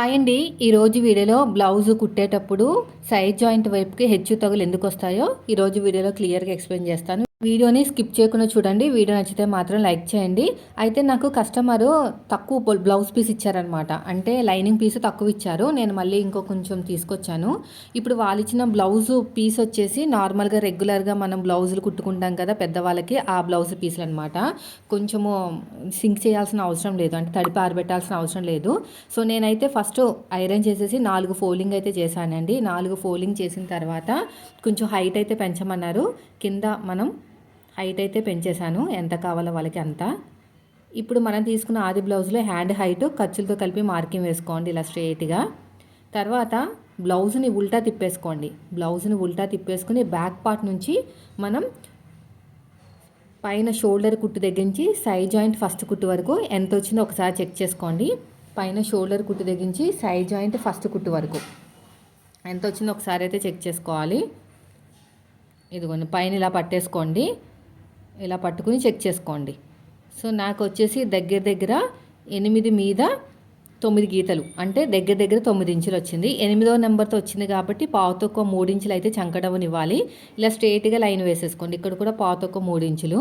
Hi అండి ఈరోజు వీడియోలో బ్లౌజ్ కుట్టేటప్పుడు సైడ్ జాయింట్ వైపుకి హెచ్చు తగులు ఎందుకు వస్తాయో ఈరోజు వీడియోలో క్లియర్గా ఎక్స్ప్లెయిన్ చేస్తాను. వీడియోని స్కిప్ చేయకుండా చూడండి. వీడియో నచ్చితే మాత్రం లైక్ చేయండి. అయితే నాకు కస్టమరు తక్కువ బ్లౌజ్ పీస్ ఇచ్చారనమాట అంటే లైనింగ్ పీస్ తక్కువ ఇచ్చారు. నేను మళ్ళీ ఇంకో కొంచెం తీసుకొచ్చాను. ఇప్పుడు వాళ్ళు ఇచ్చిన బ్లౌజ్ పీస్ వచ్చేసి నార్మల్గా రెగ్యులర్గా మనం బ్లౌజులు కుట్టుకుంటాం కదా పెద్దవాళ్ళకి ఆ బ్లౌజ్ పీసులు అనమాట కొంచెము సింక్ చేయాల్సిన అవసరం లేదు. అంటే తడిపి ఆరబెట్టాల్సిన అవసరం లేదు. సో నేనైతే ఫస్ట్ ఐరన్ చేసేసి నాలుగు ఫోల్డింగ్ అయితే చేశానండి. నాలుగు ఫోల్డింగ్ చేసిన తర్వాత కొంచెం హైట్ అయితే పెంచమన్నారు. కింద మనం హైట్ అయితే పెంచేశాను. ఎంత కావాలో వాళ్ళకి అంత. ఇప్పుడు మనం తీసుకున్న ఆది బ్లౌజ్లో హ్యాండ్ హైట్ ఖర్చులతో కలిపి మార్కింగ్ వేసుకోండి ఇలా స్ట్రేట్గా. తర్వాత బ్లౌజ్ని ఉల్టా తిప్పేసుకోండి. బ్లౌజ్ని ఉల్టా తిప్పేసుకుని బ్యాక్ పార్ట్ నుంచి మనం పైన షోల్డర్ కుట్టు దగ్గర నుంచి సైడ్ జాయింట్ ఫస్ట్ కుట్టు వరకు ఎంత వచ్చిందో ఒకసారి చెక్ చేసుకోండి. పైన షోల్డర్ కుట్టు దగ్గర నుంచి సైడ్ జాయింట్ ఫస్ట్ కుట్టు వరకు. ఎంత వచ్చిందో ఒకసారి అయితే చెక్ చేసుకోవాలి. ఇదిగోండి పైన ఇలా పట్టేసుకోండి. ఇలా పట్టుకుని చెక్ చేసుకోండి. సో నాకు వచ్చేసి దగ్గర దగ్గర ఎనిమిది మీద తొమ్మిది గీతలు. అంటే దగ్గర దగ్గర తొమ్మిది ఇంచులు వచ్చింది. ఎనిమిదో నెంబర్తో వచ్చింది కాబట్టి పావుతొక్క మూడు ఇంచులు అయితే చంకడవని ఇవ్వాలి ఇలా స్ట్రేట్గా లైన్ వేసేసుకోండి. ఇక్కడ కూడా పావుతొక్క మూడు ఇంచులు.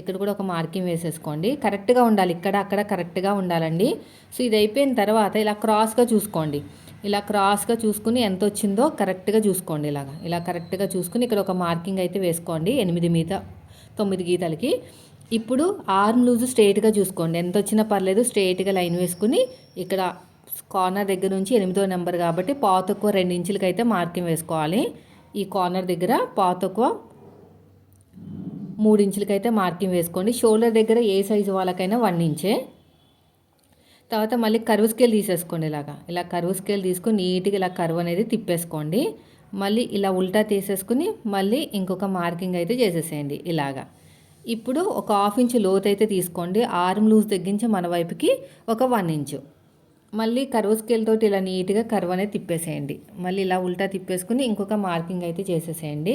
ఇక్కడ కూడా ఒక మార్కింగ్ వేసేసుకోండి. కరెక్ట్గా ఉండాలి. ఇక్కడ అక్కడ కరెక్ట్గా ఉండాలండి. సో ఇది అయిపోయిన తర్వాత ఇలా క్రాస్గా చూసుకోండి. ఇలా క్రాస్గా చూసుకుని ఎంత వచ్చిందో కరెక్ట్గా చూసుకోండి ఇలాగా. ఇలా కరెక్ట్గా చూసుకుని ఇక్కడ ఒక మార్కింగ్ అయితే వేసుకోండి. ఎనిమిది మీద తొమ్మిది గీతలకి. ఇప్పుడు ఆర్మ్ లూజ్ స్ట్రైట్గా చూసుకోండి. ఎంత వచ్చినా పర్లేదు స్ట్రేట్గా లైన్ వేసుకుని ఇక్కడ కార్నర్ దగ్గర నుంచి ఎనిమిదో నెంబర్ కాబట్టి పాత ఎక్కువ రెండు ఇంచులకి అయితే మార్కింగ్ వేసుకోవాలి. ఈ కార్నర్ దగ్గర పాత ఎక్కువ మూడు ఇంచులకి అయితే మార్కింగ్ వేసుకోండి. షోల్డర్ దగ్గర ఏ సైజు వాళ్ళకైనా వన్ ఇంచే. తర్వాత మళ్ళీ కరువు స్కేల్ తీసేసుకోండి ఇలాగా. ఇలా కరువు స్కేల్ తీసుకొని నీట్గా ఇలా కరువు అనేది తిప్పేసుకోండి. మళ్ళీ ఇలా ఉల్టా తీసేసుకుని మళ్ళీ ఇంకొక మార్కింగ్ అయితే చేసేసేయండి ఇలాగా. ఇప్పుడు ఒక హాఫ్ ఇంచ్ లోత్ అయితే తీసుకోండి. ఆర్మ్ లూజ్ తగ్గించి మన వైపుకి ఒక వన్ ఇంచు. మళ్ళీ కరువు స్కేల్ తోటి ఇలా నీట్గా కరువు అనేది తిప్పేసేయండి. మళ్ళీ ఇలా ఉల్టా తిప్పేసుకుని ఇంకొక మార్కింగ్ అయితే చేసేసేయండి.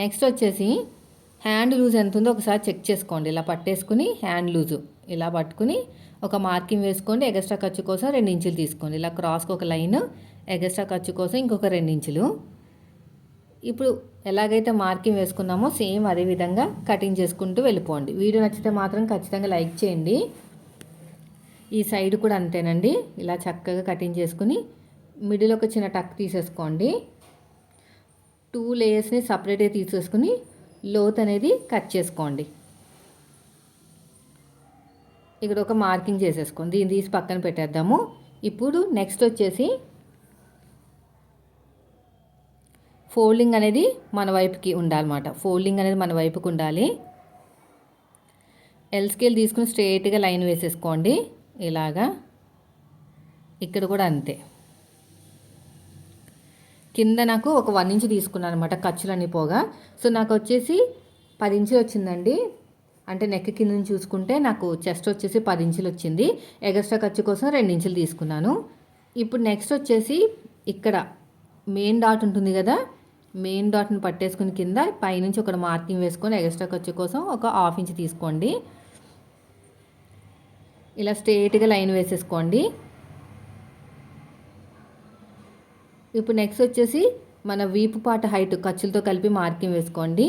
నెక్స్ట్ వచ్చేసి హ్యాండ్ లూజ్ ఎంత ఉందో ఒకసారి చెక్ చేసుకోండి. ఇలా పట్టేసుకుని హ్యాండ్ లూజు ఇలా పట్టుకుని ఒక మార్కింగ్ వేసుకోండి. ఎగస్ట్రా ఖర్చు కోసం రెండు ఇంచులు తీసుకోండి. ఇలా క్రాస్కి ఒక లైన్ ఎగస్ట్రా ఖర్చు కోసం ఇంకొక రెండు ఇంచులు ఇప్పుడు ఎలాగైతే మార్కింగ్ వేసుకున్నామో సేమ్ అదే విధంగా కటింగ్ చేసుకుంటూ వెళ్ళిపోండి. వీడియో నచ్చితే మాత్రం ఖచ్చితంగా లైక్ చేయండి. ఈ సైడ్ కూడా అంతేనండి. ఇలా చక్కగా కటింగ్ చేసుకుని మిడిల్ ఒక చిన్న టక్ తీసేసుకోండి. టూ లేయర్స్ని సపరేట్గా తీసేసుకుని లోత్ అనేది కట్ చేసుకోండి. ఇక్కడ ఒక మార్కింగ్ చేసేసుకోండి. దీన్ని తీసి పక్కన పెట్టేద్దాము. ఇప్పుడు నెక్స్ట్ వచ్చేసి ఫోల్డింగ్ అనేది మన వైపుకి ఉండాలన్నమాట. ఫోల్డింగ్ అనేది మన వైపుకి ఉండాలి. ఎల్ స్కేల్ తీసుకుని స్ట్రేట్గా లైన్ వేసేసుకోండి. ఇలాగా. ఇక్కడ కూడా అంతే. కింద నాకు ఒక వన్ ఇంచ్ తీసుకున్నాను అనమాట ఖర్చులన్నీ పోగా. సో నాకు వచ్చేసి పది ఇంచులు వచ్చిందండి. అంటే నెక్ కింద నుంచి చూసుకుంటే నాకు చెస్ట్ వచ్చేసి పది ఇంచులు వచ్చింది. ఎగస్ట్రా ఖర్చు కోసం రెండు ఇంచులు తీసుకున్నాను. ఇప్పుడు నెక్స్ట్ వచ్చేసి ఇక్కడ మెయిన్ డాట్ ఉంటుంది కదా. మెయిన్ డాట్ని పట్టేసుకుని కింద పైనుంచి ఒక మార్కింగ్ వేసుకొని ఎక్స్ట్రా ఖర్చు కోసం ఒక హాఫ్ ఇంచ్ తీసుకోండి. ఇలా స్ట్రేట్గా లైన్ వేసేసుకోండి. ఇప్పుడు నెక్స్ట్ వచ్చేసి మన వీపు పాట హైట్ ఖర్చులతో కలిపి మార్కింగ్ వేసుకోండి.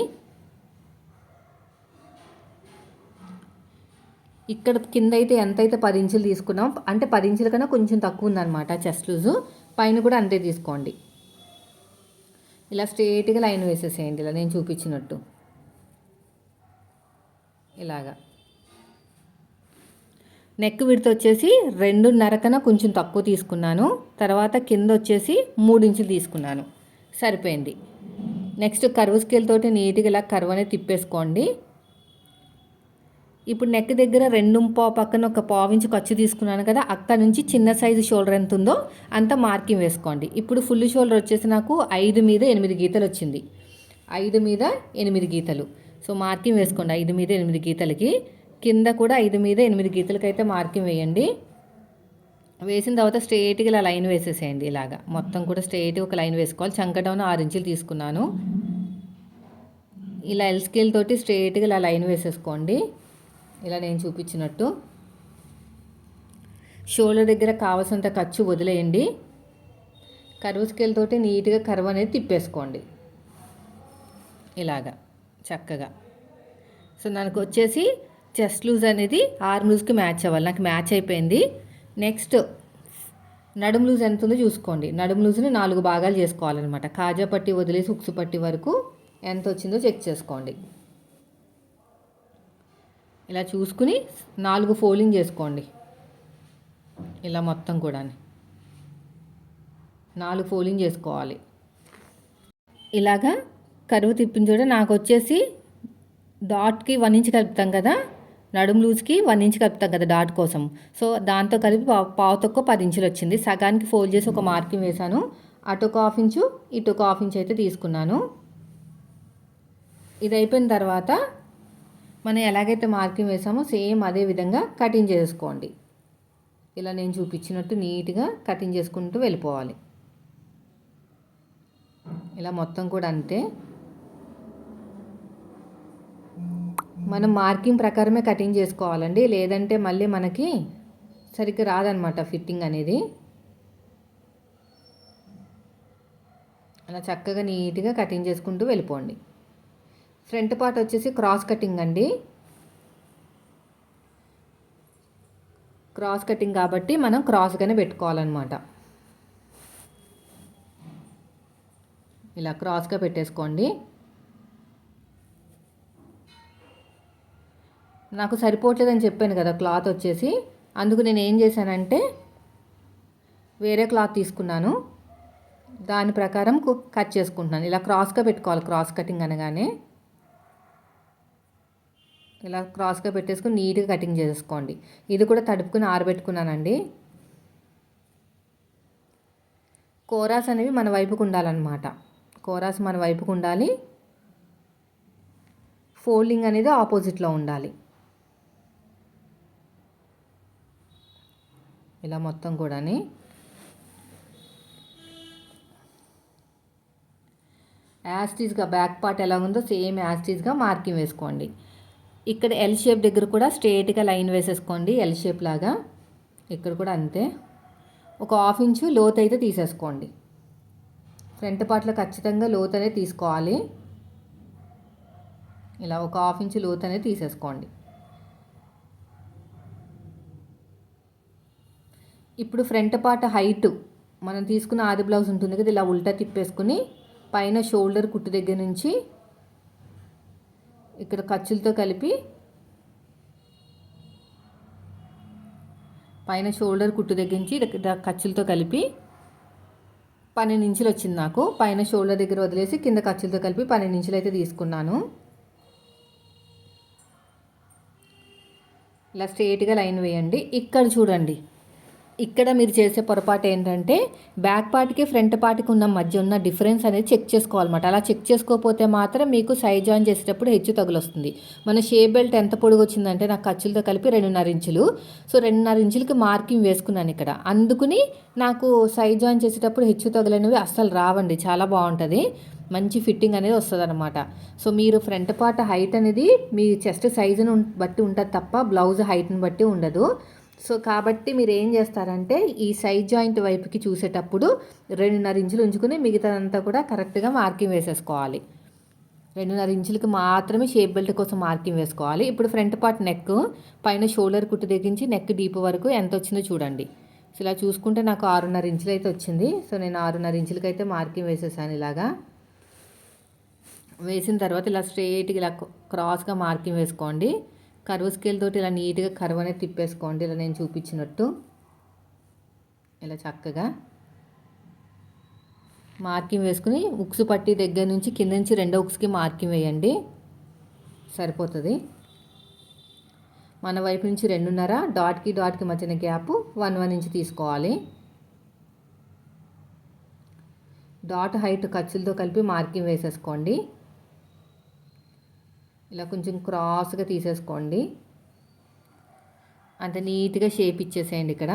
ఇక్కడ కింద అయితే ఎంత అయితే పది ఇంచులు తీసుకున్నాం అంటే పది ఇంచుల కన్నా కొంచెం తక్కువ ఉందన్నమాట చెస్ట్ లూజు. పైన కూడా అంతే తీసుకోండి. ఇలా స్ట్రేట్గా లైన్ వేసేసేయండి ఇలా నేను చూపించినట్టు. ఇలాగా. నెక్ విడత వచ్చేసి రెండున్నర కన్నా కొంచెం తక్కువ తీసుకున్నాను. తర్వాత కింద వచ్చేసి మూడు ఇంచులు తీసుకున్నాను. సరిపోయింది. నెక్స్ట్ కర్వ్ స్కేల్ తోటి నీట్గా ఇలా కర్వ్ అనేది తిప్పేసుకోండి. ఇప్పుడు నెక్ దగ్గర రెండు పావు పక్కన ఒక పావు ఇంచు ఖర్చు తీసుకున్నాను కదా అక్కడ నుంచి చిన్న సైజు షోల్డర్ ఎంత ఉందో అంత మార్కింగ్ వేసుకోండి. ఇప్పుడు ఫుల్ షోల్డర్ వచ్చేసి నాకు ఐదు మీద ఎనిమిది గీతలు వచ్చింది. ఐదు మీద ఎనిమిది గీతలు. సో మార్కింగ్ వేసుకోండి. ఐదు మీద ఎనిమిది గీతలకి. కింద కూడా ఐదు మీద ఎనిమిది గీతలకైతే మార్కింగ్ వేయండి. వేసిన తర్వాత స్ట్రేట్గా ఇలా లైన్ వేసేసేయండి ఇలాగా. మొత్తం కూడా స్ట్రేట్గా ఒక లైన్ వేసుకోవాలి. చంకటౌన్ ఆరు ఇంచులు తీసుకున్నాను. ఇలా ఎల్ స్కేల్ తోటి స్ట్రేట్గా ఇలా లైన్ వేసేసుకోండి. ఇలా నేను చూపించినట్టు. షోల్డర్ దగ్గర కావాల్సినంత ఖర్చు వదిలేయండి. కరువు స్కేల్ తోటి నీట్గా కరువు అనేది తిప్పేసుకోండి. ఇలాగా చక్కగా. సో నాకు వచ్చేసి చెస్ట్ లూజ్ అనేది ఆర్మ్ లూజ్కి మ్యాచ్ అవ్వాలి. నాకు మ్యాచ్ అయిపోయింది. నెక్స్ట్ నడుము లూజ్ ఎంత ఉందో చూసుకోండి. నడుము లూజ్ని నాలుగు భాగాలు చేసుకోవాలన్నమాట. కాజా పట్టి వదిలేసి ఉక్సు పట్టి వరకు ఎంత వచ్చిందో చెక్ చేసుకోండి. ఇలా చూసుకుని నాలుగు ఫోల్డింగ్ చేసుకోండి. ఇలా మొత్తం కూడా నాలుగు ఫోల్డింగ్ చేసుకోవాలి. ఇలాగా కరువు తిప్పిన చూడ నాకు వచ్చేసి డాట్కి వన్ ఇంచ్ కలుపుతాం కదా నడుము లూజ్కి వన్ ఇంచ్ కలుపుతాం కదా డాట్ కోసం. సో దాంతో కలిపి పావు తక్కువ పది ఇంచులు వచ్చింది. సగానికి ఫోల్డ్ చేసి ఒక మార్కింగ్ వేశాను. అటు ఒక హాఫ్ ఇంచు ఇటు ఒక హాఫ్ ఇంచ్ అయితే తీసుకున్నాను. ఇది అయిపోయిన తర్వాత మనం ఎలాగైతే మార్కింగ్ వేసామో సేమ్ అదే విధంగా కటింగ్ చేసుకోండి. ఇలా నేను చూపించినట్టు నీట్గా కటింగ్ చేసుకుంటూ వెళ్ళిపోవాలి. ఇలా మొత్తం కూడా అంతే. మనం మార్కింగ్ ప్రకారమే కటింగ్ చేసుకోవాలండి. లేదంటే మళ్ళీ మనకి సరిగ్గా రాదనమాట ఫిట్టింగ్ అనేది. అలా చక్కగా నీట్గా కటింగ్ చేసుకుంటూ వెళ్ళిపోండి. ఫ్రంట్ పార్ట్ వచ్చేసి క్రాస్ కటింగ్ అండి. క్రాస్ కటింగ్ కాబట్టి మనం క్రాస్గానే పెట్టుకోవాలన్నమాట. ఇలా క్రాస్గా పెట్టేసుకోండి. నాకు సరిపోవట్లేదని చెప్పాను కదా క్లాత్ వచ్చేసి. అందుకు నేను ఏం చేశానంటే వేరే క్లాత్ తీసుకున్నాను. దాని ప్రకారం కట్ చేసుకుంటున్నాను. ఇలా క్రాస్గా పెట్టుకోవాలి క్రాస్ కటింగ్ అనగానే. ఇలా క్రాస్గా పెట్టేసుకుని నీట్గా కటింగ్ చేసుకోండి. ఇది కూడా తడుపుకుని ఆరబెట్టుకున్నానండి. కోరాస్ అనేవి మన వైపుకు ఉండాలన్నమాట. కోరాస్ మన వైపుకు ఉండాలి. ఫోల్డింగ్ అనేది ఆపోజిట్లో ఉండాలి. ఇలా మొత్తం కూడాని. యాస్టీస్గా బ్యాక్ పార్ట్ ఎలా ఉందో సేమ్ యాస్టీస్గా మార్కింగ్ వేసుకోండి. ఇక్కడ ఎల్ షేప్ దగ్గర కూడా స్ట్రేట్గా లైన్ వేసేసుకోండి ఎల్ షేప్ లాగా. ఇక్కడ కూడా అంతే. ఒక హాఫ్ ఇంచు లోత్ అయితే తీసేసుకోండి. ఫ్రంట్ పార్ట్లో ఖచ్చితంగా లోత్ అనేది తీసుకోవాలి. ఇలా ఒక హాఫ్ ఇంచు లోత్ అనేది తీసేసుకోండి. ఇప్పుడు ఫ్రంట్ పార్ట్ హైట్ మనం తీసుకున్న ఆది బ్లౌజ్ ఉంటుంది కదా ఇలా ఉల్టా తిప్పేసుకుని పైన షోల్డర్ కుట్టు దగ్గర నుంచి ఇక్కడ ఖర్చులతో కలిపి పైన షోల్డర్ కుట్టు దగ్గర నుంచి ఖర్చులతో కలిపి పన్నెండు ఇంచులు వచ్చింది నాకు. పైన షోల్డర్ దగ్గర వదిలేసి కింద ఖర్చులతో కలిపి పన్నెండు ఇంచులు అయితే తీసుకున్నాను. ఇలా స్ట్రేట్గా లైన్ వేయండి. ఇక్కడ చూడండి. ఇక్కడ మీరు చేసే పొరపాటు ఏంటంటే బ్యాక్ పార్ట్కి ఫ్రంట్ పార్ట్కి ఉన్న మధ్య ఉన్న డిఫరెన్స్ అనేది చెక్ చేసుకోవాలన్నమాట. అలా చెక్ చేసుకోకపోతే మాత్రం మీకు సైజ్ జాయిన్ చేసేటప్పుడు హెచ్చు తగులొస్తుంది. మన షేప్ బెల్ట్ ఎంత పొడుగు వచ్చిందంటే నాకు ఖర్చులతో కలిపి రెండున్నర ఇంచులు. సో రెండున్నర ఇంచులకి మార్కింగ్ వేసుకున్నాను ఇక్కడ. అందుకుని నాకు సైజ్ జాయిన్ చేసేటప్పుడు హెచ్చు తగులనేవి అస్సలు రావండి. చాలా బాగుంటుంది. మంచి ఫిట్టింగ్ అనేది వస్తుంది అనమాట సో మీరు ఫ్రంట్ పార్ట్ హైట్ అనేది మీ చెస్ట్ సైజును బట్టి ఉంటుంది తప్ప బ్లౌజ్ హైట్ని బట్టి ఉండదు. సో కాబట్టి మీరు ఏం చేస్తారంటే ఈ సైడ్ జాయింట్ వైపుకి చూసేటప్పుడు రెండున్నర ఇంచులు ఉంచుకుని మిగతాదంతా కూడా కరెక్ట్గా మార్కింగ్ వేసేసుకోవాలి. రెండున్నర ఇంచులకి మాత్రమే షేప్ బెల్ట్ కోసం మార్కింగ్ వేసుకోవాలి. ఇప్పుడు ఫ్రంట్ పార్ట్ నెక్ పైన షోల్డర్ కుట్టు తెగించి నెక్ డీప్ వరకు ఎంత వచ్చిందో చూడండి. సో ఇలా చూసుకుంటే నాకు ఆరున్నర ఇంచులు అయితే వచ్చింది. సో నేను ఆరున్నర ఇంచులకి అయితే మార్కింగ్ వేసేసాను ఇలాగా. వేసిన తర్వాత ఇలా స్ట్రేట్గా ఇలా క్రాస్గా మార్కింగ్ వేసుకోండి. కరువు స్కేల్ తోటి ఇలా నీట్గా కరువు అనేది తిప్పేసుకోండి. ఇలా నేను చూపించినట్టు. ఇలా చక్కగా మార్కింగ్ వేసుకుని ఉక్స్ పట్టి దగ్గర నుంచి కింద నుంచి రెండో ఉక్స్కి మార్కింగ్ వేయండి. సరిపోతుంది. మన వైపు నుంచి రెండున్నర డాట్కి డాట్కి మధ్యన గ్యాప్ వన్ వన్ ఇంచ్ తీసుకోవాలి. డాట్ హైట్ ఖర్చులతో కలిపి మార్కింగ్ వేసేసుకోండి. ఇలా కొంచెం క్రాస్గా తీసేసుకోండి. అంత నీట్గా షేప్ ఇచ్చేసేయండి ఇక్కడ.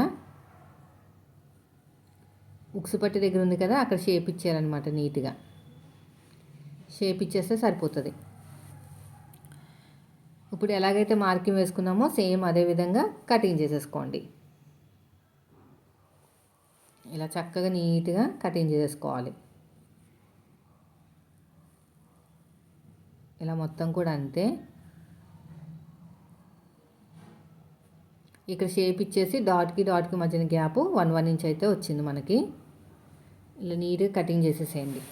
ఉక్సు పట్టి దగ్గర ఉంది కదా అక్కడ షేప్ ఇచ్చారనమాట నీట్గా. షేప్ ఇచ్చేస్తే సరిపోతుంది. ఇప్పుడు ఎలాగైతే మార్కింగ్ వేసుకున్నామో సేమ్ అదే విధంగా కటింగ్ చేసేసుకోండి. ఇలా చక్కగా నీట్గా కటింగ్ చేసేసుకోవాలి. ఇలా మొత్తం కూడా అంతే. ఇక్కడ షేప్ ఇచ్చేసి డాట్కి డాట్కి మధ్యన గ్యాప్ వన్ వన్ ఇంచ్ అయితే వచ్చింది మనకి. ఇలా నీట్గా కటింగ్ చేసేసేయండి.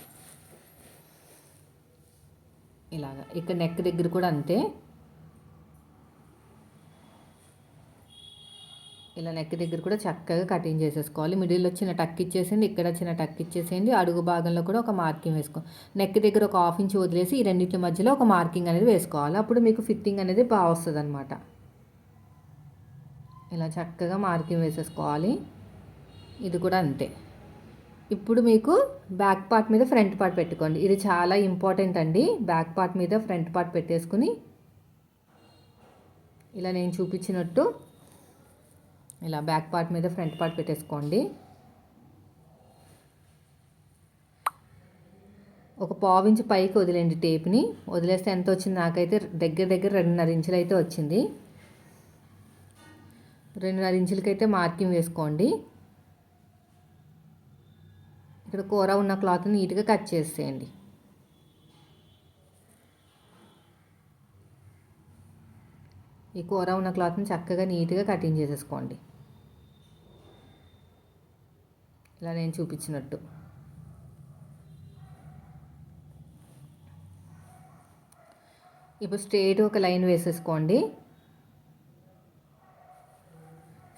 ఇలాగా. ఇక్కడ నెక్ దగ్గర కూడా అంతే. ఇలా నెక్ దగ్గర కూడా చక్కగా కటింగ్ చేసేసుకోవాలి. మిడిల్లో చిన్న టక్ ఇచ్చేసింది ఇక్కడ చిన్న టక్ ఇచ్చేసేయండి. అడుగు భాగంలో కూడా ఒక మార్కింగ్ వేసుకో నెక్ దగ్గర ఒక హాఫ్ ఇంచ్ వదిలేసి ఈ రెండింటి మధ్యలో ఒక మార్కింగ్ అనేది వేసుకోవాలి. అప్పుడు మీకు ఫిట్టింగ్ అనేది బాగా వస్తుంది అనమాట ఇలా చక్కగా మార్కింగ్ వేసేసుకోవాలి. ఇది కూడా అంతే. ఇప్పుడు మీకు బ్యాక్ పార్ట్ మీద ఫ్రంట్ పార్ట్ పెట్టుకోండి. ఇది చాలా ఇంపార్టెంట్ అండి. బ్యాక్ పార్ట్ మీద ఫ్రంట్ పార్ట్ పెట్టేసుకుని ఇలా నేను చూపించినట్టు ఇలా బ్యాక్ పార్ట్ మీద ఫ్రంట్ పార్ట్ పెట్టేసుకోండి. ఒక పావించి పైకి వదిలేండి టేప్ని. వదిలేస్తే ఎంత వచ్చింది? నాకైతే దగ్గర దగ్గర రెండున్నర ఇంచులు అయితే వచ్చింది. రెండున్నర ఇంచులకైతే మార్కింగ్ వేసుకోండి. ఇక్కడ కూర ఉన్న క్లాత్ నీట్గా కట్ చేసేయండి. ఈ కూర ఉన్న క్లాత్ని చక్కగా నీట్గా కటింగ్ చేసేసుకోండి. ఇలా నేను చూపించినట్టు. ఇప్పుడు స్ట్రేట్ ఒక లైన్ వేసేసుకోండి.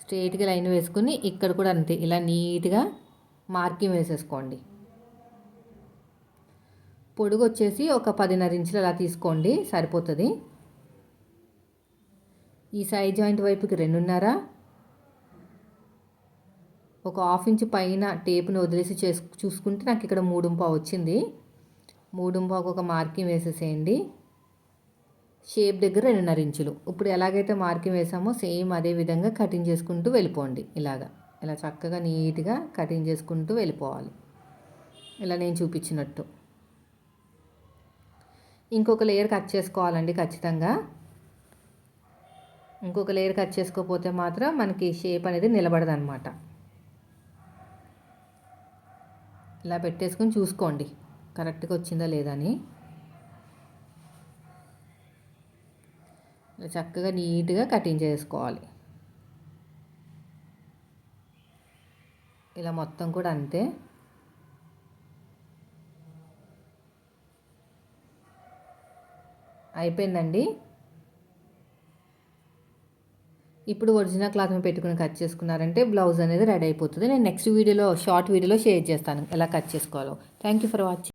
స్ట్రేట్గా లైన్ వేసుకుని ఇక్కడ కూడా అంతే ఇలా నీట్గా మార్కింగ్ వేసేసుకోండి. పొడుగు వచ్చేసి ఒక పదిన్నర ఇంచులు అలా తీసుకోండి సరిపోతుంది. ఈ సైడ్ జాయింట్ వైపుకి రెండున్నర. ఒక హాఫ్ ఇంచ్ పైన టేప్ను వదిలేసి చేసు చూసుకుంటే నాకు ఇక్కడ మూడుంపావు వచ్చింది. మూడుంపాకు ఒక మార్కింగ్ వేసేసేయండి. షేప్ దగ్గర రెండున్నర ఇంచులు. ఇప్పుడు ఎలాగైతే మార్కింగ్ వేసామో సేమ్ అదే విధంగా కటింగ్ చేసుకుంటూ వెళ్ళిపోండి ఇలాగా. ఇలా చక్కగా నీట్గా కటింగ్ చేసుకుంటూ వెళ్ళిపోవాలి. ఇలా నేను చూపించినట్టు. ఇంకొక లేయర్ కట్ చేసుకోవాలండి ఖచ్చితంగా. ఇంకొక లేయర్ కట్ చేసుకోకపోతే మాత్రం మనకి షేప్ అనేది నిలబడదు అనమాట ఇలా పెట్టేసుకొని చూసుకోండి. కరెక్ట్గా వచ్చిందా లేదా అని. ఇలా చక్కగా నీట్గా కటింగ్ చేసుకోవాలి. ఇలా మొత్తం కూడా అంతే. అయిపోయిందండి. ఇప్పుడు ఒరిజినల్ క్లాత్ మీద పెట్టుకుని కట్ చేసుకున్నారంటే బ్లౌజ్ అనేది రెడీ అయిపోతుంది. నేను నెక్స్ట్ వీడియోలో షార్ట్ వీడియోలో షేర్ చేస్తాను ఎలా కట్ చేసుకోవాలో. Thank you for watching